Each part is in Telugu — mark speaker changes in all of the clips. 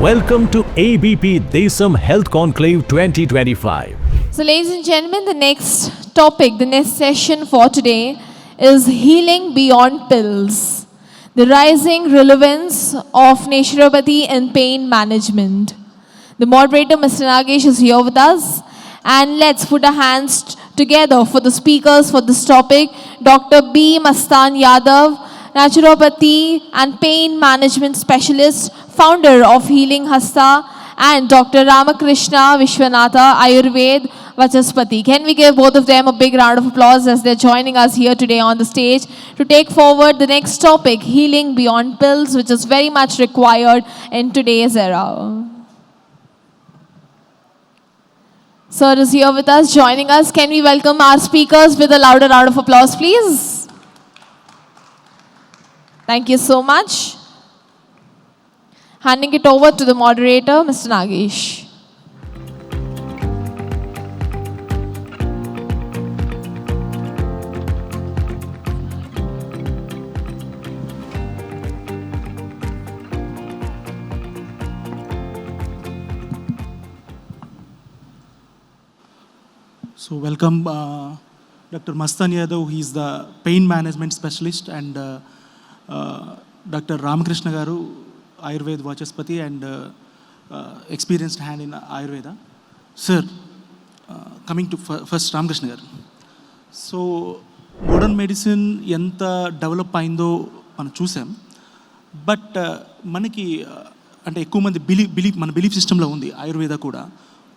Speaker 1: Welcome to ABP Desam Health Conclave 2025.
Speaker 2: So, ladies and gentlemen, the next topic, the next session for today is healing beyond pills. The rising relevance of naturopathy in pain management. The moderator, Mr. Nagesh, is here with us. And let's put our hands together for the speakers for this topic Dr. B. Mastan Yadav, naturopathy and pain management specialist, founder of Healing Hasta, and Dr. Ramakrishna Vishwanatha Ayurved Vachaspati. Can we give both of them a big round of applause as they're joining us here today on the stage to take forward the next topic, healing beyond pills, which is very much required in today's era. Sir is here with us, joining us. Can we welcome our speakers with a louder round of applause, please? Thank you so much. Handing it over to the moderator, Mr. Nagesh.
Speaker 3: So welcome uh, Dr. Mastan Yadav, he is the pain management specialist and uh, doctor Ramakrishna garu Ayurveda Vachaspati and experienced hand in Ayurveda. Sir coming to first Ramakrishna garu. So modern medicine ఎంత డెవలప్ అయిందో మనం చూసాం. బట్ మనకి అంటే ఎక్కువ మంది బిలీ బిలీఫ్ మన బిలీఫ్ సిస్టంలో ఉంది ఆయుర్వేద కూడా.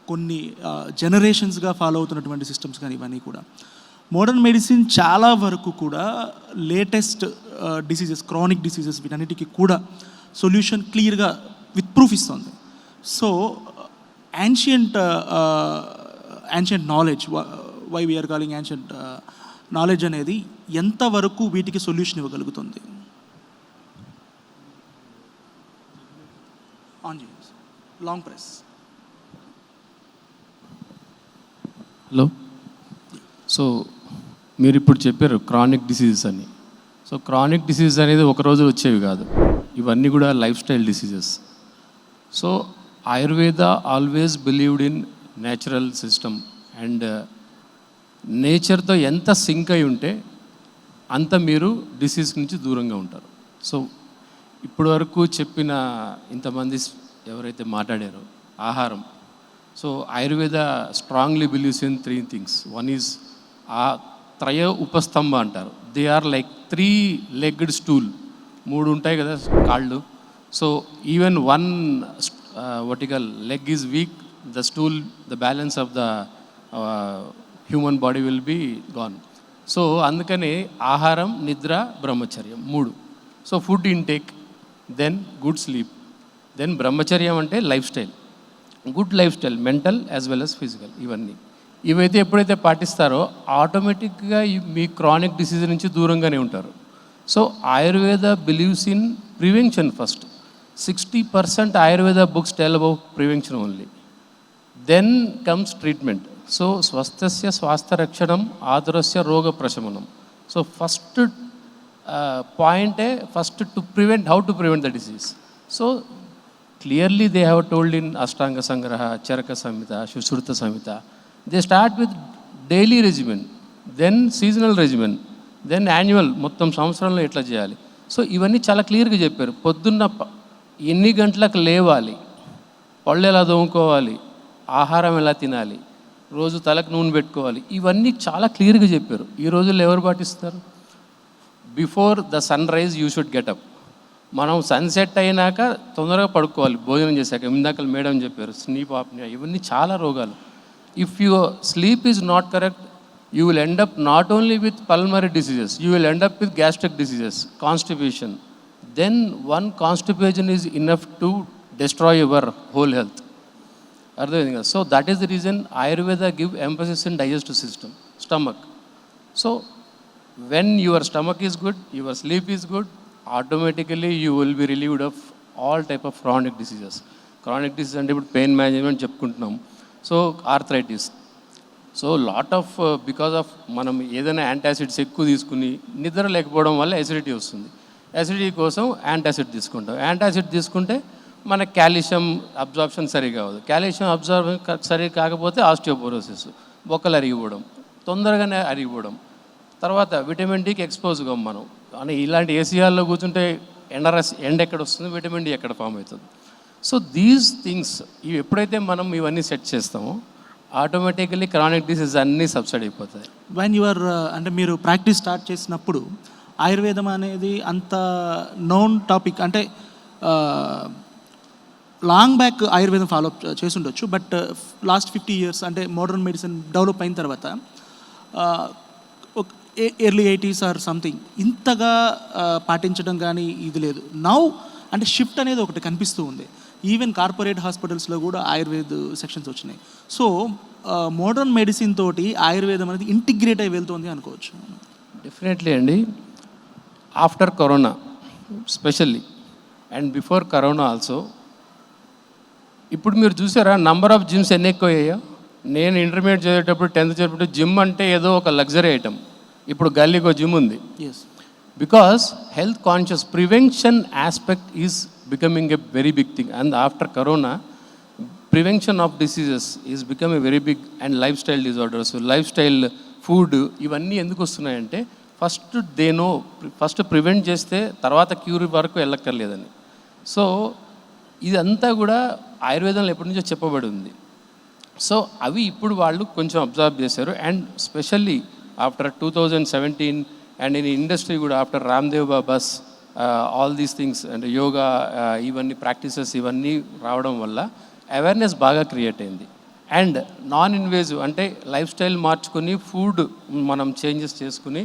Speaker 3: కొన్ని జనరేషన్స్గా ఫాలో అవుతున్నటువంటి సిస్టమ్స్ కానీ ఇవన్నీ కూడా. మోడర్న్ మెడిసిన్ చాలా వరకు కూడా లేటెస్ట్ డిసీజెస్ క్రానిక్ డిసీజెస్ వీటన్నిటికీ కూడా సొల్యూషన్ క్లియర్గా విత్ ప్రూఫ్ ఇస్తుంది. So ancient ancient knowledge why we are calling ancient knowledge అనేది ఎంతవరకు వీటికి సొల్యూషన్ ఇవ్వగలుగుతుంది? ఆన్ చేయండి లాంగ్ ప్రెస్
Speaker 4: హలో సో మీరు ఇప్పుడు చెప్పారు క్రానిక్ డిసీజెస్ అని. సో క్రానిక్ డిసీజ్ అనేది ఒక రోజు వచ్చేవి కాదు. ఇవన్నీ కూడా lifestyle diseases so Ayurveda always believed in natural system and నేచర్తో ఎంత సింక్ అయి ఉంటే అంత మీరు డిసీజ్ నుంచి దూరంగా ఉంటారు. సో ఇప్పటి వరకు చెప్పిన ఇంతమంది ఎవరైతే మాట్లాడారో ఆహారం. So Ayurveda strongly believes in three things one is ఆ త్రయ ఉపస్తంభ అంటారు. They are like three legged stool మూడు ఉంటాయి కదా కాళ్ళు. So even one vertical leg is weak the stool the balance of the human body will be gone so అందుకని ఆహారం నిద్ర బ్రహ్మచర్యం మూడు. So food intake then good sleep then బ్రహ్మచర్యం అంటే lifestyle good lifestyle mental as well as physical ఇవన్నీ. ఇవైతే ఎప్పుడైతే పాటిస్తారో ఆటోమేటిక్గా మీ క్రానిక్ డిసీజ్ నుంచి దూరంగానే ఉంటారు. So Ayurveda believes in prevention first. Sixty percent Ayurveda books tell about prevention only. Then comes treatment. So స్వస్థస్య స్వాస్థ్య రక్షణం ఆతురస్య రోగ ప్రశమనం. సో ఫస్ట్ పాయింటే first to prevent how to prevent the disease. So clearly they have told in Ashtanga Sangraha Charaka Samhita Sushruta Samhita. They start with daily regimen then seasonal regimen then annual మొత్తం సంవత్సరంలో ఎట్లా చేయాలి? సో ఇవన్నీ చాలా క్లియర్గా చెప్పారు. పొద్దున్న ఎన్ని గంటలకు లేవాలి? పళ్ళు ఎలా దోముకోవాలి ఆహారం ఎలా తినాలి? రోజు తలకు నూనె పెట్టుకోవాలి. ఇవన్నీ చాలా క్లియర్గా చెప్పారు. ఈ రోజుల్లో ఎవరు పాటిస్తారు? Before the sunrise you should get up. మనం సన్సెట్ అయినాక తొందరగా పడుకోవాలి. భోజనం చేశాక ఇందాక మేడం చెప్పారు స్లీప్ ఆప్నియా. ఇవన్నీ చాలా రోగాలు. If you sleep is not correct you will end not only with pulmonary diseases you will end up with gastric diseases constipation then one constipation is enough to destroy your whole health అర్థమైంది కదా? So that is the reason Ayurveda give emphasis in digestive system stomach so when your stomach is good your sleep is good automatically you will be relieved of all type of chronic diseases. Chronic disease అంటే ఇప్పుడు పెయిన్ మేనేజ్మెంట్ చెప్పుకుంటున్నాం. So arthritis so lot of because of మనం ఏదైనా యాంటాసిడ్స్ ఎక్కువ తీసుకుని నిద్ర లేకపోవడం వల్ల ఎసిడిటీ వస్తుంది. ఎసిడిటీ కోసం యాంటాసిడ్ తీసుకుంటాం. యాంటాసిడ్ తీసుకుంటే మన కాల్షియం అబ్జార్ప్షన్ సరిగా అవ్వదు. కాల్షియం అబ్జార్ప్షన్ సరిగా కాకపోతే ఆస్టియోపోరోసిస్ బొక్కలు అరిగిపోవడం తొందరగానే అరిగిపోవడం. తర్వాత విటమిన్ డికి ఎక్స్పోజ్ కాం మనం. అని ఇలాంటి ఏసీఆర్లో కూర్చుంటే ఎండరస్ ఎండ్ ఎండ ఎక్కడ వస్తుంది? విటమిన్ డి ఎక్కడ ఫామ్ అవుతుంది? సో దీస్ థింగ్స్ ఇవి ఎప్పుడైతే మనం ఇవన్నీ సెట్ చేస్తామో ఆటోమేటికలీ క్రానిక్ డిసీజ్ అన్నీ సబ్సైడ్ అయిపోతాయి.
Speaker 3: వెన్ యువర్ uh, అంటే మీరు ప్రాక్టీస్ స్టార్ట్ చేసినప్పుడు ఆయుర్వేదం అనేది అంత నోన్ టాపిక్ అంటే uh, లాంగ్ బ్యాక్ ఆయుర్వేదం ఫాలో అప్ చేసుండొచ్చు బట్ లాస్ట్ ఫిఫ్టీ ఇయర్స్ అంటే మోడర్న్ మెడిసిన్ డెవలప్ అయిన తర్వాత ఎర్లీ ఎయిటీస్ ఆర్ సంథింగ్ ఇంతగా uh, పాటించడం కానీ ఇది లేదు. నౌ అంటే షిఫ్ట్ అనేది ఒకటి కనిపిస్తూ ఉంది. ఈవెన్ కార్పొరేట్ హాస్పిటల్స్లో కూడా ఆయుర్వేద సెక్షన్స్ వచ్చినాయి. సో మోడర్న్ మెడిసిన్ తోటి ఆయుర్వేదం అనేది ఇంటిగ్రేట్ అయి వెళ్తుంది అనుకోవచ్చు.
Speaker 4: డెఫినెట్లీ అండి. After corona specially and before corona also ఇప్పుడు మీరు చూసారా నంబర్ ఆఫ్ జిమ్స్ ఎన్ని ఎక్కువ అయ్యాయో నేను ఇంటర్మీడియట్ చదివేటప్పుడు టెన్త్ చదివేటప్పుడు జిమ్ అంటే ఏదో ఒక లగ్జరీ ఐటమ్ ఇప్పుడు గల్లీకి జిమ్ ఉంది.
Speaker 3: Yes
Speaker 4: because health conscious prevention aspect is becoming a very big thing and after corona prevention of diseases is become a very big and lifestyle disorders lifestyle food ఇవన్నీ ఎందుకు వస్తున్నాయంటే ఫస్ట్ దేనో ఫస్ట్ ప్రివెంట్ చేస్తే తర్వాత క్యూర్ వరకు వెళ్ళక్కర్లేదని. సో ఇదంతా కూడా ఆయుర్వేదంలో ఎప్పటి నుంచో చెప్పబడి ఉంది. సో అవి ఇప్పుడు వాళ్ళు కొంచెం అబ్జర్వ్ చేశారు. And specially after two thousand seventeen and in industry కూడా after Ramdev Baba's all these things and yoga ఇవన్నీ ప్రాక్టీసెస్ ఇవన్నీ రావడం వల్ల అవేర్నెస్ బాగా క్రియేట్ అయింది. అండ్ నాన్ ఇన్వేజివ్ అంటే లైఫ్ స్టైల్ మార్చుకుని ఫుడ్ మనం చేంజెస్ చేసుకుని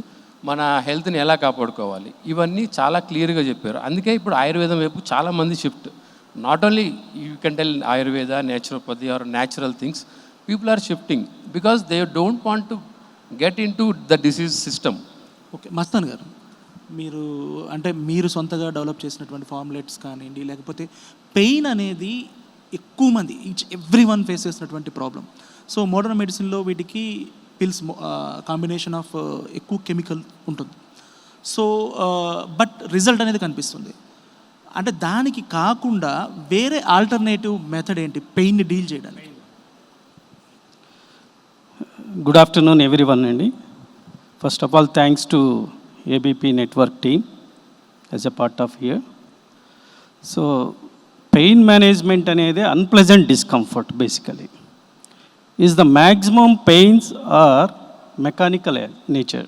Speaker 4: మన హెల్త్ని ఎలా కాపాడుకోవాలి? ఇవన్నీ చాలా క్లియర్గా చెప్పారు. అందుకే ఇప్పుడు ఆయుర్వేదం వైపు చాలామంది shift not only you can tell Ayurveda naturopathy or natural things people are shifting because they don't want to get in to the disease system
Speaker 3: okay Mastan garu మీరు అంటే మీరు సొంతగా డెవలప్ చేసినటువంటి ఫార్ములేట్స్ కానివ్వండి లేకపోతే పెయిన్ అనేది ఎక్కువ మంది ఈచ్ ఎవ్రీ వన్ ఫేస్ చేసినటువంటి ప్రాబ్లం సో మోడర్న్ మెడిసిన్లో వీటికి పిల్స్ కాంబినేషన్ ఆఫ్ ఎక్కువ కెమికల్ ఉంటుంది. సో బట్ రిజల్ట్ అనేది కనిపిస్తుంది. అంటే దానికి కాకుండా వేరే ఆల్టర్నేటివ్ మెథడ్ ఏంటి? పెయిన్ని డీల్ చేయడానికి.
Speaker 5: గుడ్ ఆఫ్టర్నూన్ ఎవ్రీ వన్ అండి. First of all thanks to ABP network team as a part of year so pain management అనేది unpleasant discomfort basically is the maximum pains are mechanical nature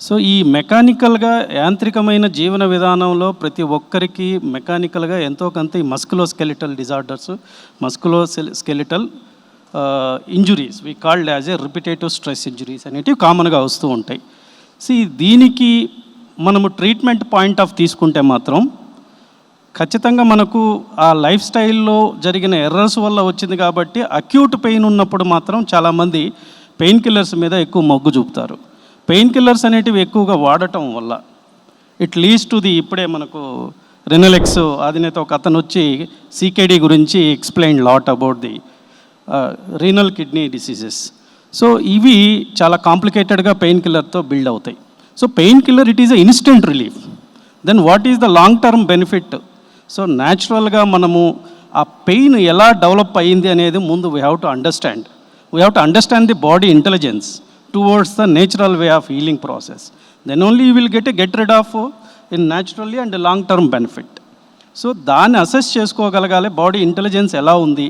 Speaker 5: so ఈ మెకానికల్గా యాంత్రికమైన జీవన విధానంలో ప్రతి ఒక్కరికి మెకానికల్గా ఎంతో కొంత ఈ musculo skeletal disorders musculo skeletal injuries we called as a repetitive stress injuries అనేటివి కామన్గా వస్తూ ఉంటాయి. సి దీనికి మనము ట్రీట్మెంట్ పాయింట్ ఆఫ్ తీసుకుంటే మాత్రం ఖచ్చితంగా మనకు ఆ లైఫ్ స్టైల్లో జరిగిన ఎర్రర్స్ వల్ల వచ్చింది కాబట్టి అక్యూట్ పెయిన్ ఉన్నప్పుడు మాత్రం చాలామంది పెయిన్ కిల్లర్స్ మీద ఎక్కువ మొగ్గు చూపుతారు. పెయిన్ కిల్లర్స్ అనేటివి ఎక్కువగా వాడటం వల్ల ఇట్ లీస్ టు ది ఇప్పుడే మనకు రెనలెక్స్ అధినేత ఒక అతను వచ్చి సీకేడీ గురించి explain lot about the renal kidney diseases so ఇవి చాలా కాంప్లికేటెడ్గా పెయిన్ కిల్లర్తో బిల్డ్ అవుతాయి. So painkiller it is a instant relief. Then what is the long term benefit? So న్యాచురల్గా మనము ఆ పెయిన్ ఎలా డెవలప్ అయ్యింది అనేది ముందు we have to understand we have to understand the body intelligence towards the natural way of healing process then only you will get a get rid of in naturally and long term benefit so దాన్ని అసెస్ చేసుకోగలగాలి. బాడీ ఇంటెలిజెన్స్ ఎలా ఉంది?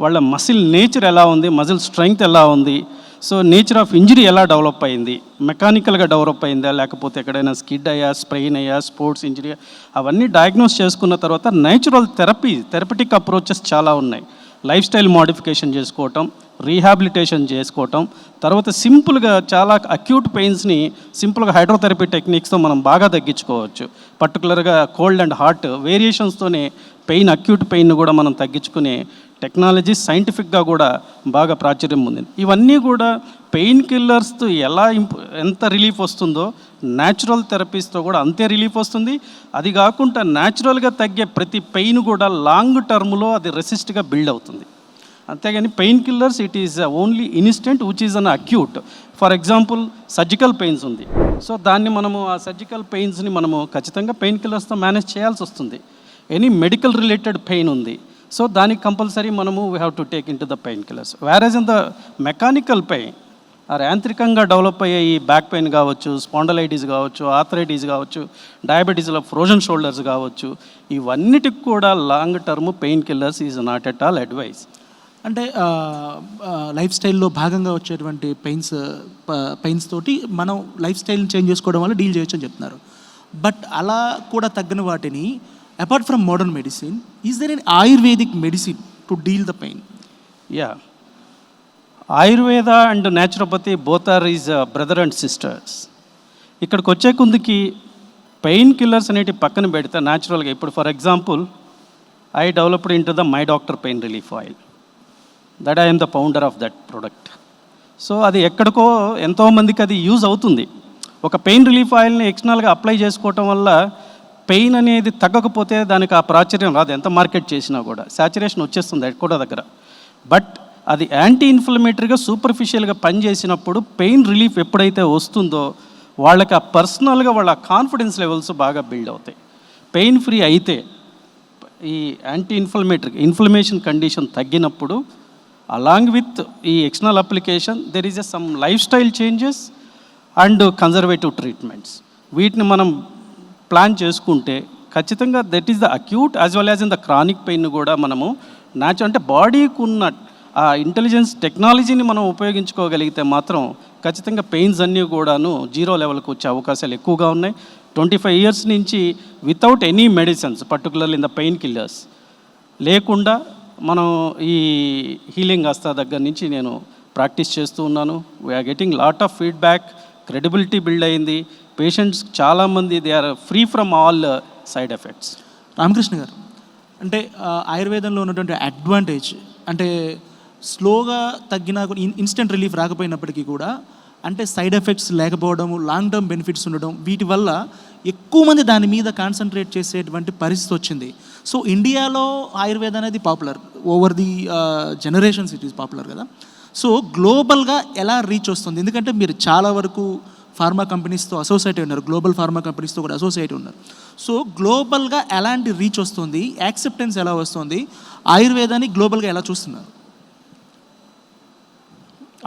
Speaker 5: వాళ్ళ మసిల్ నేచర్ ఎలా ఉంది మజిల్ స్ట్రెంగ్త్ ఎలా ఉంది సో నేచర్ ఆఫ్ ఇంజరీ ఎలా డెవలప్ అయింది మెకానికల్గా డెవలప్ అయిందా లేకపోతే ఎక్కడైనా స్కిడ్ అయ్యా స్ప్రెయిన్ అయ్యా స్పోర్ట్స్ ఇంజరీ అవన్నీ డయాగ్నోస్ చేసుకున్న తర్వాత నేచురల్ థెరపీ థెరపటిక్ అప్రోచెస్ చాలా ఉన్నాయి. లైఫ్ స్టైల్ మోడిఫికేషన్ చేసుకోవటం రీహాబిలిటేషన్ చేసుకోవటం తర్వాత సింపుల్గా చాలా అక్యూట్ పెయిన్స్ని సింపుల్గా హైడ్రోథెరపీ టెక్నిక్స్తో మనం బాగా తగ్గించుకోవచ్చు. పర్టికులర్గా కోల్డ్ అండ్ హార్ట్ వేరియేషన్స్తోనే పెయిన్ అక్యూట్ పెయిన్ కూడా మనం తగ్గించుకునే టెక్నాలజీ సైంటిఫిక్గా కూడా బాగా ప్రాచుర్యం పొందింది. ఇవన్నీ కూడా పెయిన్ కిల్లర్స్తో ఎలా ఇంప్ ఎంత రిలీఫ్ వస్తుందో న్యాచురల్ థెరపీస్తో కూడా అంతే రిలీఫ్ వస్తుంది. అది కాకుండా న్యాచురల్గా తగ్గే ప్రతి పెయిన్ కూడా లాంగ్ టర్మ్లో అది రెసిస్ట్గా బిల్డ్ అవుతుంది. అంతేగాని painkillers it is only instant which is an acute. For example surgical pains ఉంది. సో దాన్ని మనము ఆ సర్జికల్ పెయిన్స్ని మనము ఖచ్చితంగా పెయిన్ కిల్లర్స్తో మేనేజ్ చేయాల్సి వస్తుంది. ఎనీ మెడికల్ రిలేటెడ్ పెయిన్ ఉంది. సో దానికి కంపల్సరీ మనము we have to take in to the pain killers whereas in the mechanical pain or యాంత్రికంగా డెవలప్ అయ్యే ఈ బ్యాక్ పెయిన్ కావచ్చు స్పాండలైటిస్ కావచ్చు ఆథరైటిస్ కావచ్చు డయాబెటీస్లో ఫ్రోజన్ షోల్డర్స్ కావచ్చు ఇవన్నిటికి కూడా long term painkillers is not at all advice
Speaker 3: అంటే లైఫ్ స్టైల్లో భాగంగా వచ్చేటువంటి పెయిన్స్ పెయిన్స్ తోటి మనం లైఫ్ స్టైల్ని చేంజ్ చేసుకోవడం వల్ల డీల్ చేయొచ్చు అని చెప్తున్నారు. బట్ అలా కూడా తగ్గిన వాటిని apart from modern medicine is there any ayurvedic medicine to deal the pain
Speaker 5: yeah Ayurveda and naturopathy both are is brother and sisters ఇక్కడికి వచ్చే కుందికి పెయిన్ కిల్లర్స్ అనేటి పక్కన పెడితే న్యాచురల్గా ఇప్పుడు for example I developed in to the my doctor pain relief oil that I'm the founder of that product so అది ఎక్కడికో ఎంతోమందికి అది యూజ్ అవుతుంది. ఒక పెయిన్ రిలీఫ్ ఆయిల్ని ఎక్స్టర్నల్గా అప్లై చేసుకోవటం వల్ల పెయిన్ అనేది తగ్గకపోతే దానికి ఆ ప్రాచుర్యం రాదు. ఎంత మార్కెట్ చేసినా కూడా. సాచురేషన్ వచ్చేస్తుంది కూడా దగ్గర. బట్ అది యాంటీ ఇన్ఫ్లమేటరీగా సూపర్ఫిషియల్గా పనిచేసినప్పుడు పెయిన్ రిలీఫ్ ఎప్పుడైతే వస్తుందో వాళ్ళకి ఆ పర్సనల్గా వాళ్ళ కాన్ఫిడెన్స్ లెవెల్స్ బాగా బిల్డ్ అవుతాయి. పెయిన్ ఫ్రీ అయితే ఈ యాంటీ ఇన్ఫ్లమేటరీ ఇన్ఫ్లమేషన్ కండిషన్ తగ్గినప్పుడు అలాంగ్ విత్ ఈ external application there is a some lifestyle changes and conservative treatments వీటిని మనం ప్లాన్ చేసుకుంటే ఖచ్చితంగా that is the acute as well as in the chronic pain కూడా మనము న్యాచురల్ అంటే బాడీకి ఉన్న ఆ ఇంటెలిజెన్స్ టెక్నాలజీని మనం ఉపయోగించుకోగలిగితే మాత్రం ఖచ్చితంగా పెయిన్స్ అన్నీ కూడాను జీరో లెవెల్కి వచ్చే అవకాశాలు ఎక్కువగా ఉన్నాయి. ట్వంటీ ఫైవ్ ఇయర్స్ నుంచి without any medicines particularly in the painkillers లేకుండా మనం ఈ హీలింగ్ ఆస్తా దగ్గర నుంచి నేను ప్రాక్టీస్ చేస్తూ ఉన్నాను. We are getting lot of feedback credibility build అయింది. పేషెంట్స్ చాలామంది they are free from all side effects
Speaker 3: Ramakrishna garu అంటే ఆయుర్వేదంలో ఉన్నటువంటి అడ్వాంటేజ్ అంటే స్లోగా తగ్గినా కూడా ఇన్స్టెంట్ రిలీఫ్ రాకపోయినప్పటికీ కూడా అంటే సైడ్ ఎఫెక్ట్స్ లేకపోవడం లాంగ్ టర్మ్ బెనిఫిట్స్ ఉండడం వీటి వల్ల ఎక్కువ మంది దాని మీద కాన్సన్ట్రేట్ చేసేటువంటి పరిస్థితి వచ్చింది. సో ఇండియాలో ఆయుర్వేదం అనేది popular over the generations it is popular కదా. సో గ్లోబల్గా ఎలా రీచ్ వస్తుంది? ఎందుకంటే మీరు చాలా వరకు ఫార్మా కంపెనీస్తో అసోసియేట్ ఉన్నారు. గ్లోబల్ ఫార్మా కంపెనీస్తో కూడా అసోసియేట్ ఉన్నారు. సో గ్లోబల్గా ఎలాంటి రీచ్ వస్తుంది? యాక్సెప్టెన్స్ ఎలా వస్తుంది? ఆయుర్వేదాన్ని గ్లోబల్గా ఎలా చూస్తున్నారు?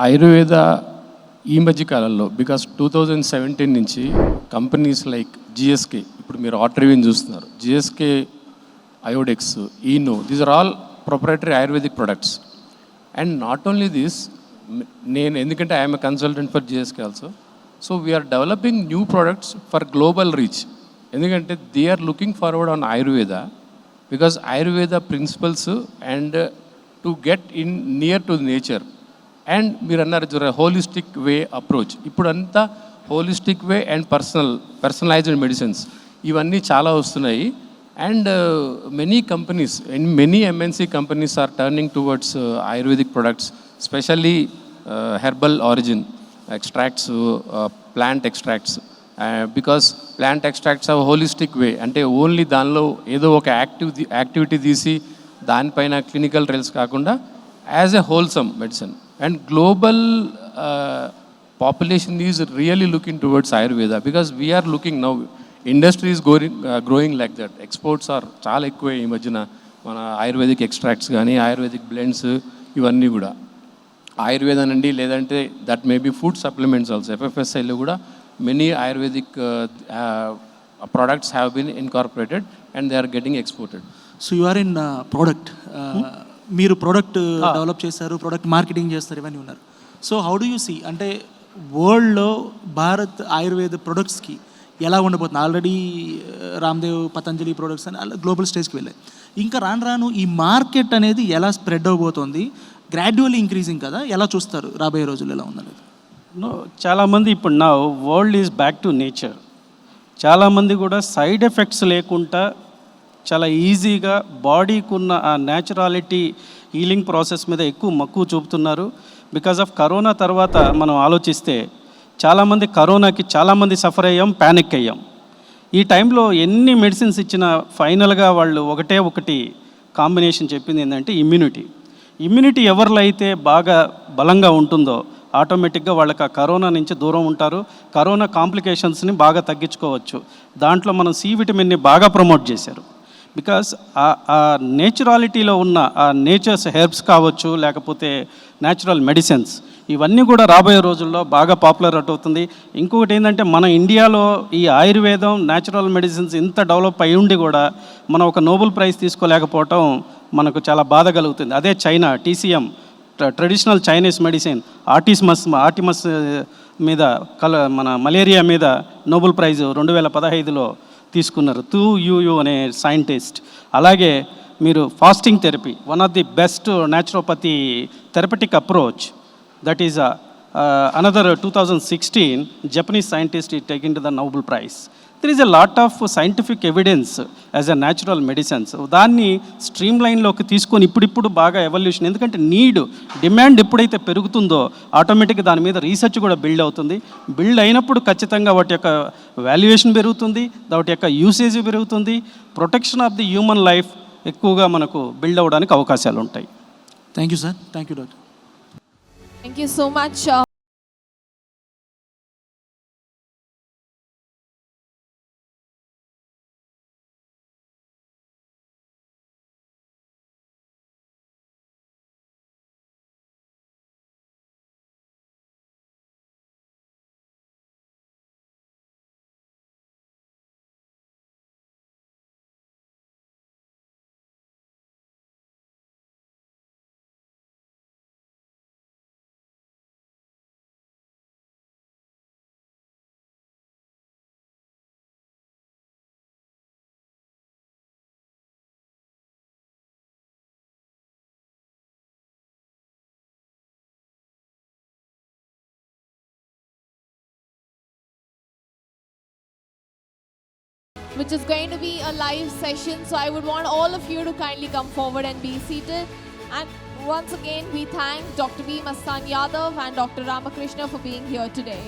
Speaker 4: ఆయుర్వేద ఈ మధ్య కాలంలో బికాస్ టూ థౌజండ్ సెవెంటీన్ నుంచి కంపెనీస్ లైక్ జిఎస్కే ఇప్పుడు మీరు ఆటర్వీన్ చూస్తున్నారు. GSK Iodex Eno these are all proprietary ayurvedic products and not only this నేను ఎందుకంటే I'm a consultant for GSK also so we are developing new products for global reach ఎందుకంటే they are looking forward on Ayurveda because Ayurveda principles and to get in near to nature and మీరు అన్నారు చూడ హోలిస్టిక్ వే అప్రోచ్ ఇప్పుడంతా holistic way and personal personalized medicines ఇవన్నీ చాలా వస్తున్నాయి. And many companies and many MNC companies are turning towards Ayurvedic products specially herbal origin extracts plant extracts because plant extracts of holistic way అంటే ఓన్లీ దానిలో ఏదో ఒక యాక్టివ్ యాక్టివిటీ తీసి దానిపైన క్లినికల్ ట్రయల్స్ కాకుండా as a wholesome medicine and global population is really looking towards Ayurveda because we are looking now industries going growing like that exports are చాలా ఎక్కువ ఈ మధ్యన మన ఆయుర్వేదిక్ ఎక్స్ట్రాక్ట్స్ కానీ ఆయుర్వేదిక్ బ్లెండ్స్ ఇవన్నీ కూడా. ఆయుర్వేదం అండి లేదంటే that may be food supplements also. ఎఫ్ఎఫ్ఎస్ఐలో కూడా many Ayurvedic products have been incorporated and they are getting exported
Speaker 3: so you are in product uh, మీరు ప్రోడక్ట్ డెవలప్ చేస్తారు ప్రోడక్ట్ మార్కెటింగ్ చేస్తారు ఇవన్నీ ఉన్నారు. So how do you see అంటే వరల్డ్లో భారత్ ఆయుర్వేద ప్రొడక్ట్స్కి ఎలా ఉండబోతుంది? ఆల్రెడీ రామ్దేవ్ పతంజలి ప్రొడక్ట్స్ అని అలా గ్లోబల్ స్టేజ్కి వెళ్ళాయి. ఇంకా రాను రాను ఈ మార్కెట్ అనేది ఎలా స్ప్రెడ్ అవబోతోంది? గ్రాడ్యువల్లీ ఇంక్రీజింగ్ కదా? ఎలా చూస్తారు? రాబోయే రోజులు ఎలా ఉందనేది?
Speaker 5: నో చాలామంది ఇప్పుడు నా world is back to nature చాలామంది కూడా సైడ్ ఎఫెక్ట్స్ లేకుండా చాలా ఈజీగా బాడీకి ఉన్న ఆ న్యాచురాలిటీ హీలింగ్ ప్రాసెస్ మీద ఎక్కువ మక్కువ చూపుతున్నారు. బికాజ్ ఆఫ్ కరోనా తర్వాత మనం ఆలోచిస్తే చాలామంది కరోనాకి చాలామంది సఫర్ అయ్యాం ప్యానిక్ అయ్యాం. ఈ టైంలో ఎన్ని మెడిసిన్స్ ఇచ్చినా ఫైనల్గా వాళ్ళు ఒకటే ఒకటి కాంబినేషన్ చెప్పింది ఏంటంటే ఇమ్యూనిటీ ఇమ్యూనిటీ ఎవరిలో అయితే బాగా బలంగా ఉంటుందో ఆటోమేటిక్గా వాళ్ళకి ఆ కరోనా నుంచి దూరం ఉంటారు. కరోనా కాంప్లికేషన్స్ని బాగా తగ్గించుకోవచ్చు. దాంట్లో మనం సి విటమిన్ని బాగా ప్రమోట్ చేశారు. బికాస్ ఆ నేచురాలిటీలో ఉన్న ఆ నేచర్స్ హెర్బ్స్ కావచ్చు లేకపోతే న్యాచురల్ మెడిసిన్స్ ఇవన్నీ కూడా రాబోయే రోజుల్లో బాగా పాపులర్ అవుతుంది. ఇంకొకటి ఏంటంటే మన ఇండియాలో ఈ ఆయుర్వేదం న్యాచురల్ మెడిసిన్స్ ఇంత డెవలప్ అయి ఉండి కూడా మనం ఒక నోబెల్ ప్రైజ్ తీసుకోలేకపోవటం మనకు చాలా బాధ కలుగుతుంది. అదే China TCM traditional Chinese medicine ఆర్టిస్మస్ ఆర్టిమస్ మీద కల మన మలేరియా మీద నోబెల్ ప్రైజ్ రెండు వేల పదహైదులో తీసుకున్నారు. తూ యూయు అనే సైంటిస్ట్. అలాగే మీరు fasting therapy one of the best naturopathy therapeutic approach that is another two thousand sixteen Japanese scientist ఈ taking to the Nobel prize. There is a lot of scientific evidence as a natural medicines దాన్ని స్ట్రీమ్ లైన్లోకి తీసుకొని ఇప్పుడిప్పుడు బాగా ఎవల్యూషన్ ఎందుకంటే నీడ్ డిమాండ్ ఎప్పుడైతే పెరుగుతుందో ఆటోమేటిక్గా దాని మీద రీసెర్చ్ కూడా బిల్డ్ అవుతుంది. బిల్డ్ అయినప్పుడు ఖచ్చితంగా వాటి యొక్క వాల్యుయేషన్ పెరుగుతుంది వాటి యొక్క యూసేజ్ పెరుగుతుంది. Protection of the human life ఎక్కువగా మనకు బిల్డ్ అవ్వడానికి అవకాశాలు ఉంటాయి.
Speaker 3: Thank you sir thank you doctor
Speaker 2: Thank you so much. Which is going to be a live session. So I would want all of you to kindly come forward and be seated. And once again, we thank Dr. V. Mastan Yadav and Dr. Ramakrishna for being here today.